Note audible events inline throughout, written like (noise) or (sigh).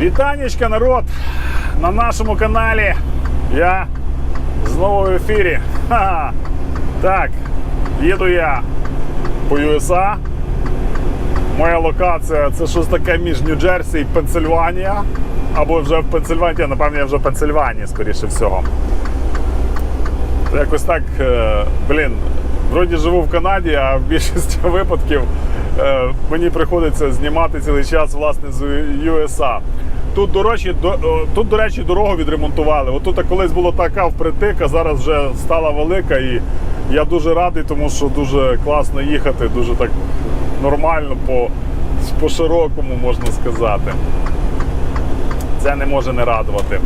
Вітанечка, народ! На нашому каналі я знову в ефірі. Ха-ха. Так, їду я по USA. Моя локація це щось таке між Нью-Джерсі і Пенсильванія. Або вже в Пенсильванії, напевно, я вже в Пенсильванії, скоріше всього. Якось так, е, блін, вроді живу в Канаді, а в більшості (laughs) випадків мені приходиться знімати цілий час власне з USA. Тут, до речі, до, тут, до речі, дорогу відремонтували. Отут колись була така впритик, а зараз вже стала велика. І я дуже радий, тому що дуже класно їхати, дуже так нормально, по, по широкому можна сказати. Це не може не радувати.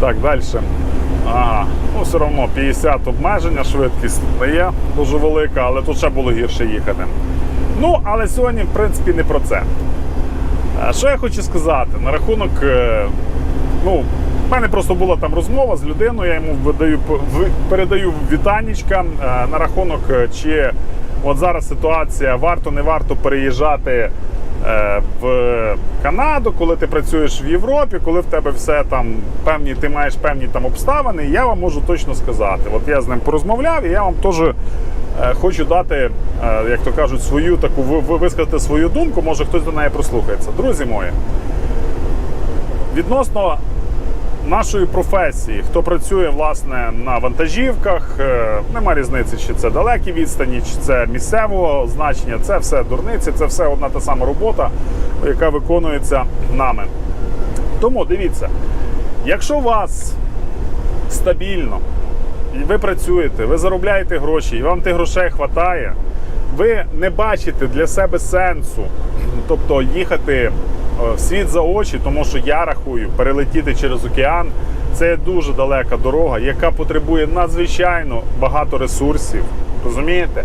Так, далі. Ага, ну все одно 50 обмеження, швидкість не є дуже велика, але тут ще було гірше їхати. Ну, але сьогодні, в принципі, не про це. Що я хочу сказати на рахунок. е, Ну, в мене просто була там розмова з людиною, я йому видаю, передаю вітанічка е, на рахунок, е, чи от зараз ситуація, варто не варто переїжджати в Канаду, коли ти працюєш в Європі, коли в тебе все там певні, ти маєш певні там обставини, я вам можу точно сказати. От я з ним порозмовляв, і я вам теж хочу дати, е, як то кажуть, свою таку ви- ви- висказати свою думку. Може хтось до неї прослухається. Друзі мої, відносно нашої професії, хто працює власне на вантажівках, е, нема різниці, чи це далекі відстані, чи це місцевого значення, це все дурниці, це все одна та сама робота, яка виконується нами. Тому дивіться, якщо вас стабільно, ви працюєте, ви заробляєте гроші, і вам тих грошей вистачає, ви не бачите для себе сенсу, тобто їхати е, в світ за очі, тому що я рахую, перелетіти через океан це дуже далека дорога, яка потребує надзвичайно багато ресурсів. Розумієте?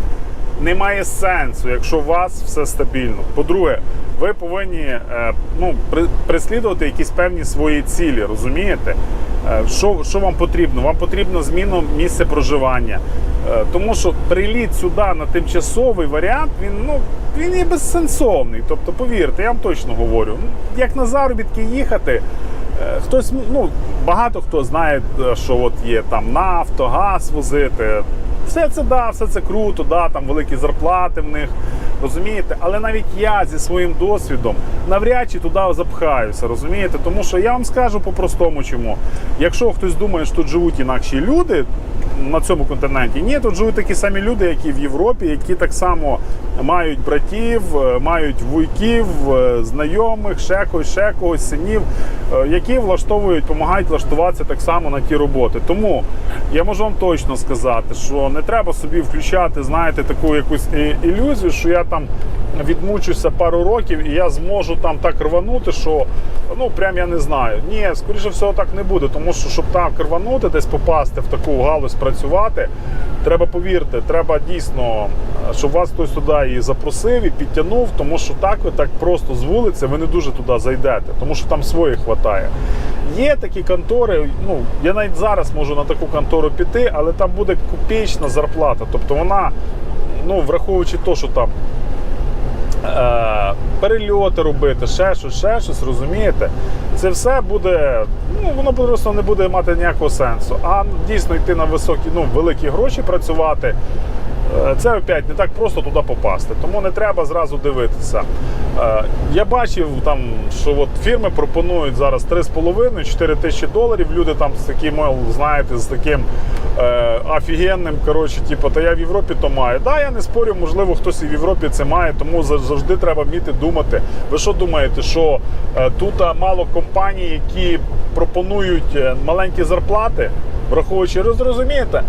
Немає сенсу, якщо у вас все стабільно. По-друге, ви повинні е, ну, переслідувати якісь певні свої цілі, розумієте? Е, Що, що вам потрібно? Вам потрібно зміну місця проживання. Е, Тому що приліт сюди на тимчасовий варіант, він ну він є безсенсовний. Тобто, повірте, я вам точно говорю. Ну, Як на заробітки їхати, хтось ну багато хто знає, що от є там нафто, газ возити. Все це да, все це круто, да, там великі зарплати в них. Розумієте, але навіть я зі своїм досвідом навряд чи туди запхаюся, розумієте? Тому що я вам скажу по-простому чому. Якщо хтось думає, що тут живуть інакші люди на цьому континенті, ні, тут живуть такі самі люди, як в Європі, які так само мають братів, е, мають вуйків, е, знайомих, ще когось, ще когось, синів, е, які влаштовують, допомагають влаштуватися так само на ті роботи. Тому я можу вам точно сказати, що не треба собі включати, знаєте, таку якусь ілюзію, що я там відмучуся пару років і я зможу там так рванути, що ну прям я не знаю. Ні, скоріше всього так не буде, тому що щоб так рванути, десь попасти в таку галузь працювати, треба повірте, треба дійсно, щоб вас хтось туди і запросив, і підтягнув, тому що так ви так просто з вулиці ви не дуже туди зайдете, тому що там своїх хватає. Є такі контори, ну я навіть зараз можу на таку контору піти, але там буде копійчна зарплата. Тобто вона, ну враховуючи те, що там перельоти робити, ще щось, ще щось, розумієте? Це все буде, ну воно просто не буде мати ніякого сенсу. А дійсно йти на високі, ну великі гроші працювати. е, Це опять не так просто туди попасти, тому не треба зразу дивитися. Е, Я бачив там, що от фірми пропонують зараз 3,5-4 тисячі доларів. Люди там з таким, знаєте, з таким е, офігенним, коротше, типу, та я в Європі то маю. Да, я не спорю, можливо, хтось і в Європі це має, тому завжди треба вміти думати. Ви що думаєте, що е, тут мало компаній, які пропонують е, маленькі зарплати, враховуючи, розумієте?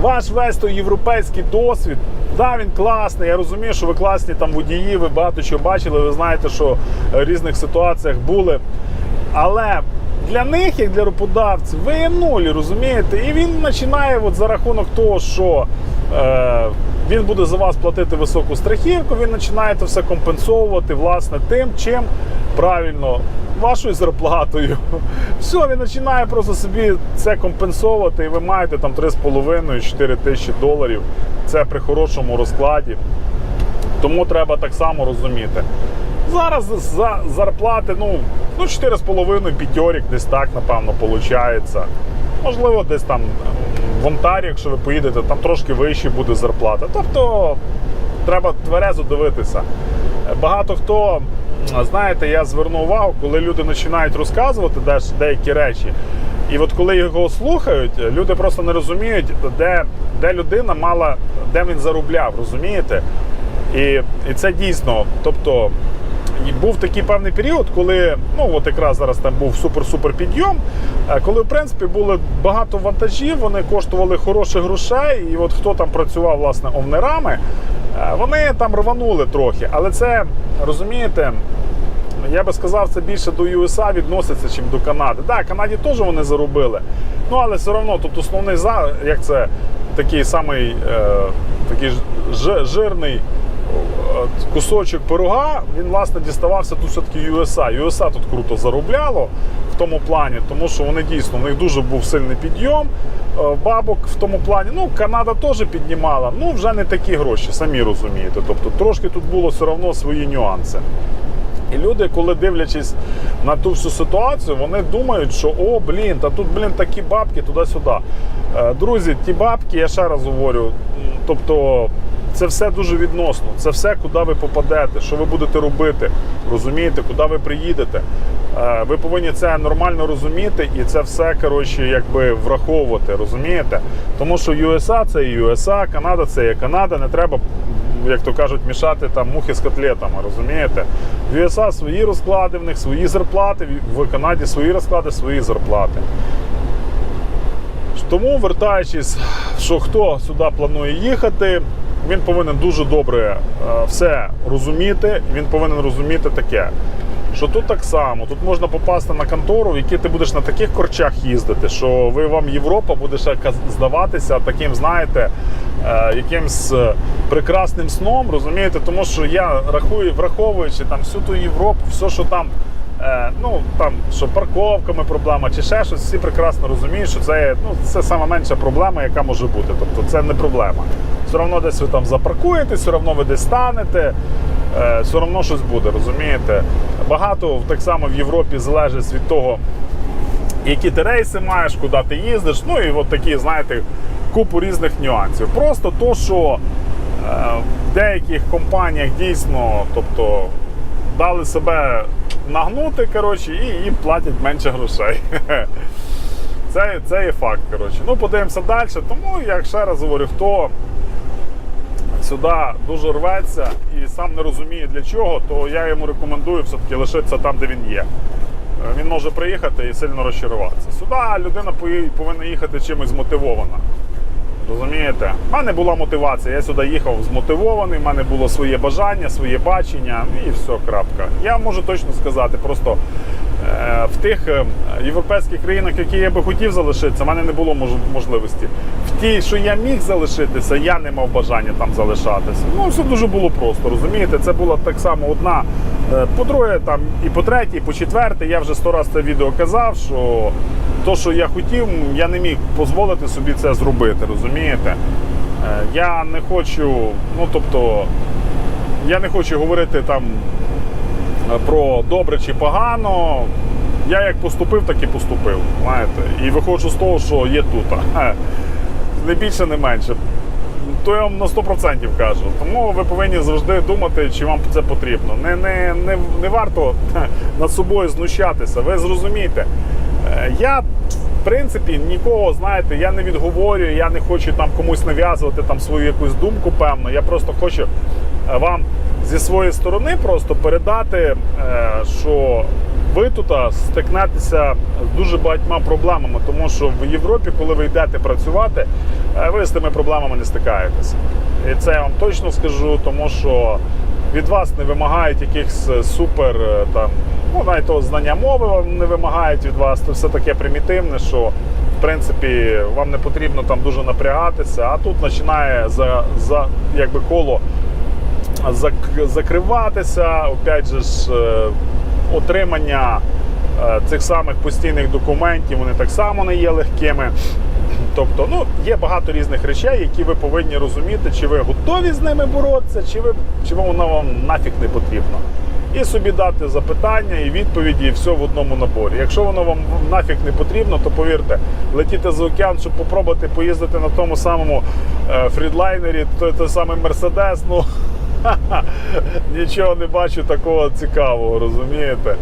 Ваш весь той європейський досвід, да, він класний. Я розумію, що ви класні там водії, ви багато чого бачили, ви знаєте, що в різних ситуаціях були. Але для них, як для роботодавців, ви є нулі, розумієте? І він починає от за рахунок того, що е, він буде за вас платити високу страхівку, він починає все компенсовувати власне тим, чим правильно. Вашою зарплатою. (laughs) Все, він починає просто собі це компенсовувати, і ви маєте там 3,5-4 тисячі доларів. Це при хорошому розкладі. Тому треба так само розуміти. Зараз за зарплати, ну Ну, 4,5 п'ятьорік, десь так, напевно, виходить. Можливо, десь там в Онтарі, якщо ви поїдете, там трошки вище буде зарплата. Тобто треба тверезо дивитися. Багато хто, знаєте, я зверну увагу, коли люди починають розказувати деякі речі. І от коли його слухають, люди просто не розуміють, де, де людина мала, де він заробляв, розумієте? І, і це дійсно. Тобто, і був такий певний період, коли ну от якраз зараз там був супер-супер підйом. е, Коли в принципі було багато вантажів, вони коштували хороших грошей, і от хто там працював власне овнерами, е, вони там рванули трохи. Але це розумієте. Я би сказав, це більше до USA відноситься, чим до Канади. Так, Канаді теж вони заробили. Ну, але все одно тут основний за як це такий самий е, такий ж- жирний кусочок пирога, він власне діставався тут все-таки USA. USA тут круто заробляло в тому плані, тому що вони дійсно, у них дуже був сильний підйом е, бабок в тому плані. Ну, Канада теж піднімала, ну вже не такі гроші, самі розумієте. Тобто трошки тут було все одно свої нюанси. І люди, коли дивлячись на ту всю ситуацію, вони думають, що о, блін, та тут, блін, такі бабки туди-сюди. Е, Друзі, ті бабки, я ще раз говорю, тобто це все дуже відносно. Це все, куди ви попадете, що ви будете робити, розумієте, куди ви приїдете. Е, Ви повинні це нормально розуміти і це все коротше, якби враховувати, розумієте? Тому що USA це і USA, Канада це і Канада, не треба як то кажуть, мішати там мухи з котлетами, розумієте? В USA свої розклади, в них свої зарплати, в Канаді свої розклади, свої зарплати. Тому, вертаючись, що хто сюди планує їхати, він повинен дуже добре е, все розуміти. Він повинен розуміти таке, що тут так само, тут можна попасти на контору, в якій ти будеш на таких корчах їздити, що ви вам Європа буде ще здаватися таким, знаєте, е, якимсь е, прекрасним сном, розумієте? Тому що я рахую, враховуючи там всю ту Європу, все, що там. Е, ну там що парковками проблема чи ще щось, всі прекрасно розуміють, що це ну це сама менша проблема, яка може бути. Тобто це не проблема. Все одно десь ви там запаркуєте, все одно ви десь станете, е, все одно щось буде, розумієте? Багато так само в Європі залежить від того, які ти рейси маєш, куди ти їздиш. Ну і от такі, знаєте, купу різних нюансів. Просто то, що е, в деяких компаніях дійсно, тобто дали себе нагнути, коротше, і їм платять менше грошей. (laughs) Це, це є факт. коротше. Ну, подивимося далі. Тому, як ще раз говорю, хто сюди дуже рветься і сам не розуміє для чого, то я йому рекомендую все-таки лишитися там, де він є. Е, Він може приїхати і сильно розчаруватися. Сюди людина повинна їхати чимось змотивована. Розумієте? У мене була мотивація. Я сюди їхав змотивований, в мене було своє бажання, своє бачення, і все, крапка. Я можу точно сказати, просто е, в тих е, європейських країнах, які я би хотів залишитися, в мене не було мож- можливості. В тій, що я міг залишитися, я не мав бажання там залишатися. Ну, все дуже було просто, розумієте? Це була так само одна. Е, По-друге, там і по третє, і по четверте, я вже сто раз це відео казав, що то, що я хотів, я не міг дозволити собі це зробити, розумієте? Е, Я не хочу, ну тобто, я не хочу говорити там е, про добре чи погано. Я як поступив, так і поступив. Знаєте, і виходжу з того, що є тут. Не більше, не менше. То я вам на 100% кажу. Тому ви повинні завжди думати, чи вам це потрібно. Не, не, не, не варто над собою знущатися. Ви зрозумієте. Е, Я, в принципі, нікого, знаєте, я не відговорюю, я не хочу там комусь нав'язувати там свою якусь думку, певно. Я просто хочу е, вам зі своєї сторони просто передати, е, що ви тут стикнетеся з дуже багатьма проблемами, тому що в Європі, коли ви йдете працювати, ви з тими проблемами не стикаєтеся. І це я вам точно скажу, тому що від вас не вимагають якихось супер там, ну навіть того знання мови не вимагають від вас. Це все таке примітивне, що в принципі вам не потрібно там дуже напрягатися, а тут починає за, за якби коло зак- закриватися. Опять же ж, е, отримання е, цих самих постійних документів вони так само не є легкими. Тобто, ну, є багато різних речей, які ви повинні розуміти, чи ви готові з ними боротися, чи ви чи воно вам нафіг не потрібно. І собі дати запитання і відповіді, і все в одному наборі. Якщо воно вам нафіг не потрібно, то повірте, летіти за океан, щоб попробувати поїздити на тому самому е, фрідлайнері, той, той самий Мерседес, ну (laughs) нічого не бачу такого цікавого, розумієте?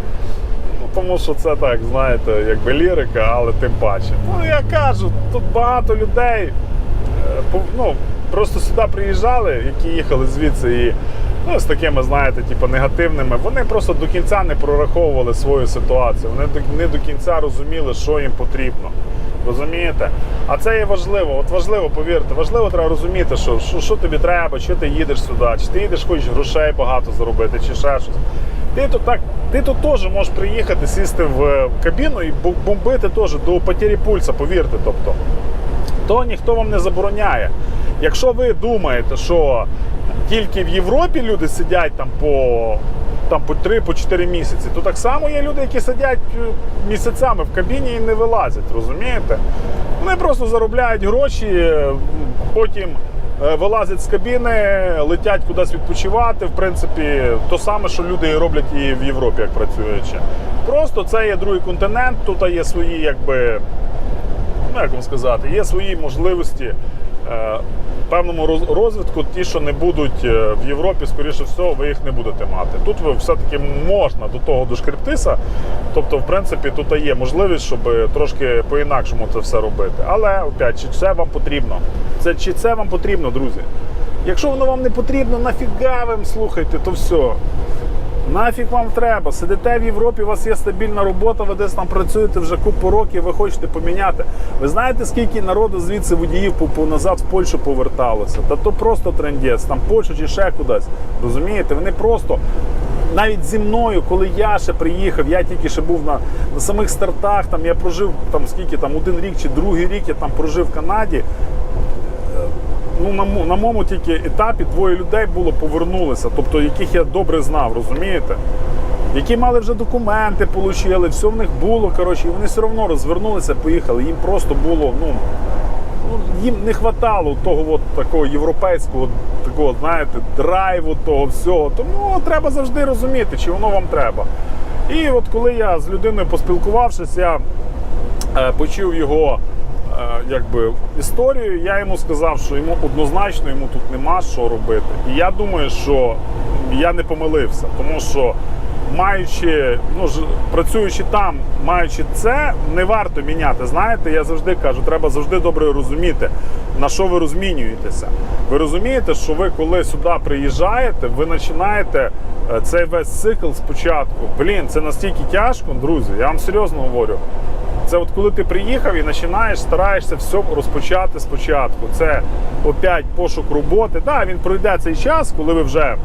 Ну, тому що це так, знаєте, якби лірика, але тим паче. Ну, я кажу, тут багато людей е, ну, просто сюди приїжджали, які їхали звідси і ну, з такими, знаєте, типу, негативними, вони просто до кінця не прораховували свою ситуацію. Вони не до кінця розуміли, що їм потрібно. Розумієте? А це є важливо. От важливо, повірте, важливо треба розуміти, що, що, що тобі треба, що ти їдеш сюди, чи ти їдеш, хочеш грошей багато заробити, чи ще щось. Ти тут так, ти тут теж можеш приїхати, сісти в кабіну і бомбити теж до потері пульса, повірте. Тобто, то ніхто вам не забороняє. Якщо ви думаєте, що тільки в Європі люди сидять там по там по 3-4 місяці, то так само є люди, які сидять е, місяцями в кабіні і не вилазять, розумієте? Вони просто заробляють гроші, е, потім е, вилазять з кабіни, летять кудись відпочивати. В принципі, то саме, що люди роблять і в Європі, як працюючи. Просто це є другий континент, тут є свої, якби ну як вам сказати, є свої можливості певному розвитку, ті, що не будуть е, в Європі, скоріше всього, ви їх не будете мати. Тут ви все-таки можна до того дошкриптися. Тобто, в принципі, тут є можливість, щоб трошки по-інакшому це все робити. Але опять, чи це вам потрібно? Це чи це вам потрібно, друзі? Якщо воно вам не потрібно, нафіга ви слухайте, то все. Нафіг вам треба? Сидите в Європі, у вас є стабільна робота, ви десь там працюєте вже купу років, ви хочете поміняти. Ви знаєте, скільки народу звідси водіїв по- назад в Польщу поверталося? Та то просто трендець, там Польща чи ще кудись. Розумієте? Вони просто. Навіть зі мною, коли я ще приїхав, я тільки ще був на, на самих стартах, там я прожив там скільки там один рік чи другий рік я там прожив в Канаді ну, на, на моєму тільки етапі двоє людей було повернулися, тобто яких я добре знав, розумієте? Які мали вже документи, отримали, все в них було, коротше, і вони все одно розвернулися, поїхали. Їм просто було, ну, ну їм не вистачало того от, такого європейського, такого, знаєте, драйву, того всього. Тому треба завжди розуміти, чи воно вам треба. І от коли я з людиною поспілкувавшись, я е, почув його якби, історію, я йому сказав, що йому однозначно йому тут нема що робити. І я думаю, що я не помилився, тому що. Маючи, ну працюючи там, маючи це, не варто міняти. Знаєте, я завжди кажу, треба завжди добре розуміти, на що ви розмінюєтеся. Ви розумієте, що ви коли сюди приїжджаєте, ви починаєте е, цей весь цикл спочатку. Блін, це настільки тяжко, друзі. Я вам серйозно говорю. Це от коли ти приїхав і починаєш, стараєшся все розпочати спочатку. Це опять пошук роботи. Так, він пройде цей час, коли ви вже,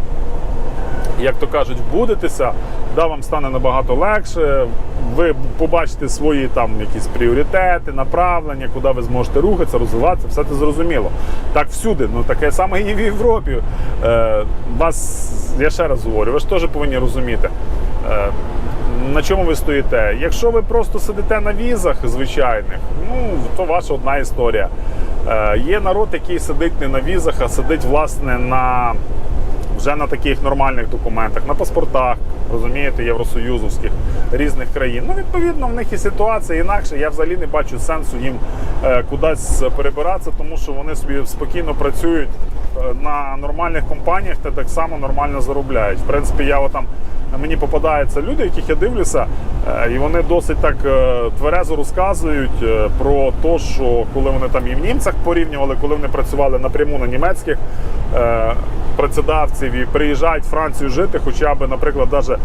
як то кажуть, вбудетеся, да, вам стане набагато легше. Ви побачите свої там якісь пріоритети, направлення, куди ви зможете рухатися, розвиватися, все це зрозуміло. Так всюди, ну таке саме і в Європі. Е, вас, я ще раз говорю, ви ж теж повинні розуміти. Е, на чому ви стоїте? Якщо ви просто сидите на візах звичайних, ну то ваша одна історія. Е, є народ, який сидить не на візах, а сидить власне на вже на таких нормальних документах, на паспортах, розумієте, євросоюзовських різних країн. Ну, відповідно, в них і ситуація інакше. Я взагалі не бачу сенсу їм е, кудись перебиратися, тому що вони собі спокійно працюють е, на нормальних компаніях та так само нормально заробляють. В принципі, я отам. Мені попадаються люди, яких я дивлюся, е, і вони досить так е, тверезо розказують е, про те, що коли вони там і в німцях порівнювали, коли вони працювали напряму на німецьких працедавців і приїжджають в Францію жити, хоча б, наприклад, навіть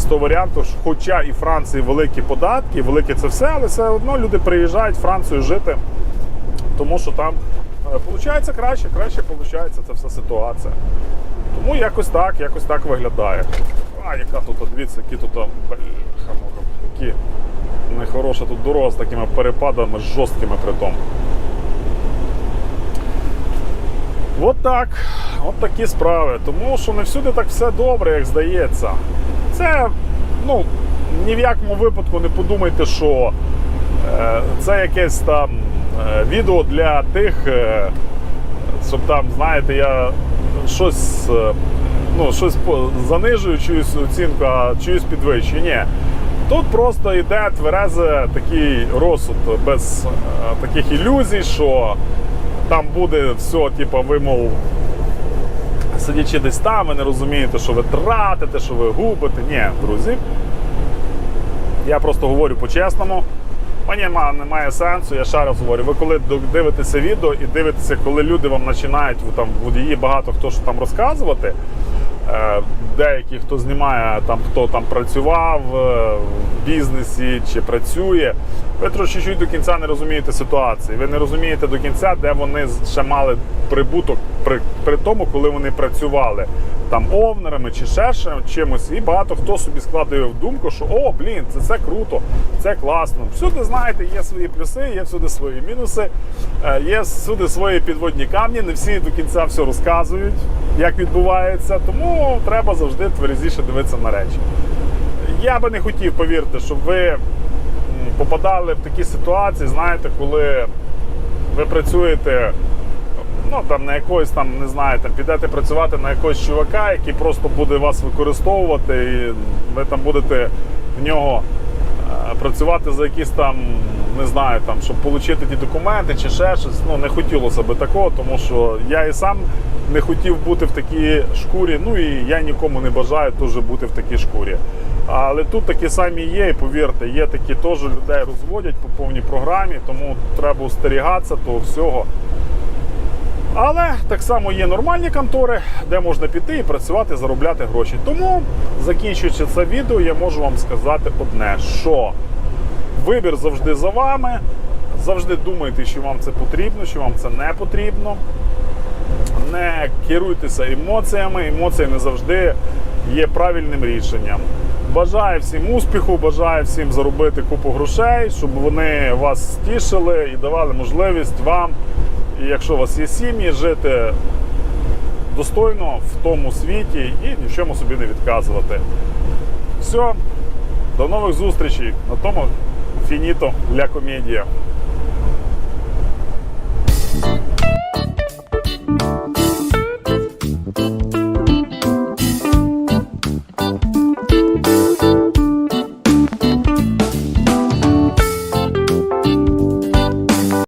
з того варіанту, що хоча і Франції великі податки, велике це все, але все одно люди приїжджають в Францію жити, тому що там виходить краще, краще виходить ця вся ситуація. Тому якось так, якось так виглядає. А, яка тут, дивіться, які тут бляха, які нехороша тут дорога з такими перепадами жорсткими притом. От так, от такі справи. Тому що не всюди так все добре, як здається. Це, ну, ні в якому випадку не подумайте, що е, це якесь там е, відео для тих, е, щоб там, знаєте, я щось. е, ну, щось занижую чиюсь оцінку, а чиюсь підвищую. Ні. Тут просто йде тверезе такий розсуд без е, таких ілюзій, що там буде все, типу, ви, мов, сидячи десь там, ви не розумієте, що ви тратите, що ви губите. Ні, друзі. Я просто говорю по-чесному. Мені немає сенсу, я ще раз говорю. Ви коли дивитеся відео і дивитеся, коли люди вам починають там водії багато хто що там розказувати. Е, Деякі, хто знімає, там хто там працював е, в бізнесі чи працює, ви трошки чуть до кінця не розумієте ситуації. Ви не розумієте до кінця, де вони ще мали прибуток при, при тому, коли вони працювали там овнерами чи ще чимось. І багато хто собі складує в думку, що о, блін, це, це круто, це класно. Всюди знаєте, є свої плюси, є всюди свої мінуси, е, є всюди свої підводні камні. Не всі до кінця все розказують, як відбувається. Тому треба завжди тверезіше дивитися на речі. Я би не хотів повірте, щоб ви попадали в такі ситуації, знаєте, коли ви працюєте ну там на якогось там, не знаю, там підете працювати на якогось чувака, який просто буде вас використовувати, і ви там будете в нього працювати за якісь там, не знаю, там, щоб отримати ті документи чи ще щось. Ну не хотілося би такого, тому що я і сам не хотів бути в такій шкурі. Ну і я нікому не бажаю теж бути в такій шкурі. Але тут такі самі є, і повірте, є такі теж людей розводять по повній програмі, тому треба остерігатися того всього. Але так само є нормальні контори, де можна піти і працювати, заробляти гроші. Тому, закінчуючи це відео, я можу вам сказати одне: що вибір завжди за вами. Завжди думайте, що вам це потрібно, що вам це не потрібно. Не керуйтеся емоціями. Емоції не завжди є правильним рішенням. Бажаю всім успіху, бажаю всім заробити купу грошей, щоб вони вас стішили і давали можливість вам, якщо у вас є сім'ї, жити достойно в тому світі і ні в чому собі не відказувати. Все, до нових зустрічей на тому фініто ля комедія.